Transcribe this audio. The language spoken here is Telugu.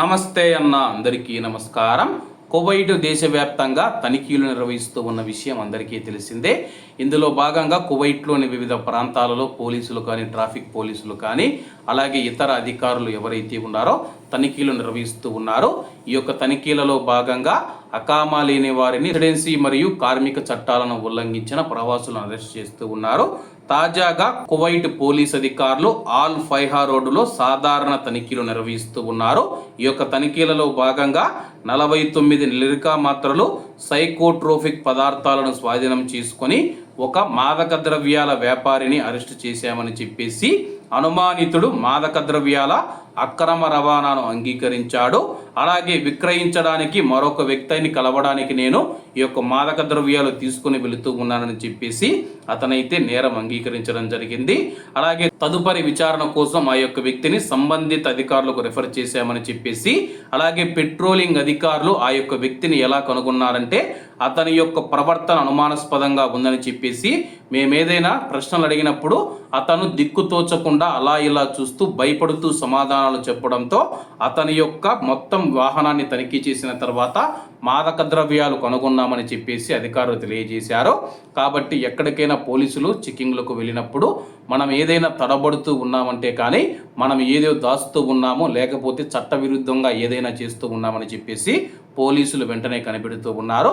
నమస్తే అన్న అందరికీ నమస్కారం. కువైట్ దేశవ్యాప్తంగా తనిఖీలు నిర్వహిస్తూ ఉన్న విషయం అందరికీ తెలిసిందే. ఇందులో భాగంగా కువైట్లోని వివిధ ప్రాంతాలలో పోలీసులు కానీ ట్రాఫిక్ పోలీసులు కానీ అలాగే ఇతర అధికారులు ఎవరైతే ఉన్నారో తనిఖీలు నిర్వహిస్తూ ఉన్నారో. ఈ యొక్క తనిఖీలలో భాగంగా అకామా లేని వారిని రెసిడెన్సీ మరియు కార్మిక చట్టాలను ఉల్లంఘించిన ప్రవాసులను అరెస్ట్ చేస్తూ ఉన్నారు. తాజాగా కువైట్ పోలీస్ అధికారులు ఆల్ ఫైహా రోడ్డులో సాధారణ తనిఖీలు నిర్వహిస్తూ ఉన్నారు. ఈ యొక్క తనిఖీలలో భాగంగా నలభై తొమ్మిది లిరికా మాత్రలు సైకోట్రోఫిక్ పదార్థాలను స్వాధీనం చేసుకొని ఒక మాదక ద్రవ్యాల వ్యాపారిని అరెస్టు చేశామని చెప్పేసి అనుమానితుడు మాదక ద్రవ్యాల అక్రమ రవాణాను అంగీకరించాడు. అలాగే విక్రయించడానికి మరొక వ్యక్తిని కలవడానికి నేను ఈ యొక్క మాదక ద్రవ్యాలు తీసుకుని వెళుతూ ఉన్నానని చెప్పేసి అతనైతే నేరం అంగీకరించడం జరిగింది. అలాగే తదుపరి విచారణ కోసం ఆ యొక్క వ్యక్తిని సంబంధిత అధికారులకు రెఫర్ చేశామని చెప్పేసి అలాగే పెట్రోలింగ్ అధికారులు ఆ యొక్క వ్యక్తిని ఎలా కనుగొన్నారంటే okay అతని యొక్క ప్రవర్తన అనుమానాస్పదంగా ఉందని చెప్పేసి మేమేదైనా ప్రశ్నలు అడిగినప్పుడు అతను దిక్కుతోచకుండా అలా ఇలా చూస్తూ భయపడుతూ సమాధానాలు చెప్పడంతో అతని యొక్క మొత్తం వాహనాన్ని తనిఖీ చేసిన తర్వాత మాదక ద్రవ్యాలు కనుగొన్నామని చెప్పేసి అధికారులు తెలియజేశారు. కాబట్టి ఎక్కడికైనా పోలీసులు చెకింగ్లకు వెళ్ళినప్పుడు మనం ఏదైనా తడబడుతూ ఉన్నామంటే కానీ మనం ఏదో దాస్తూ ఉన్నామో లేకపోతే చట్టవిరుద్ధంగా ఏదైనా చేస్తూ ఉన్నామని చెప్పేసి పోలీసులు వెంటనే కనిపెడుతూ ఉన్నారు.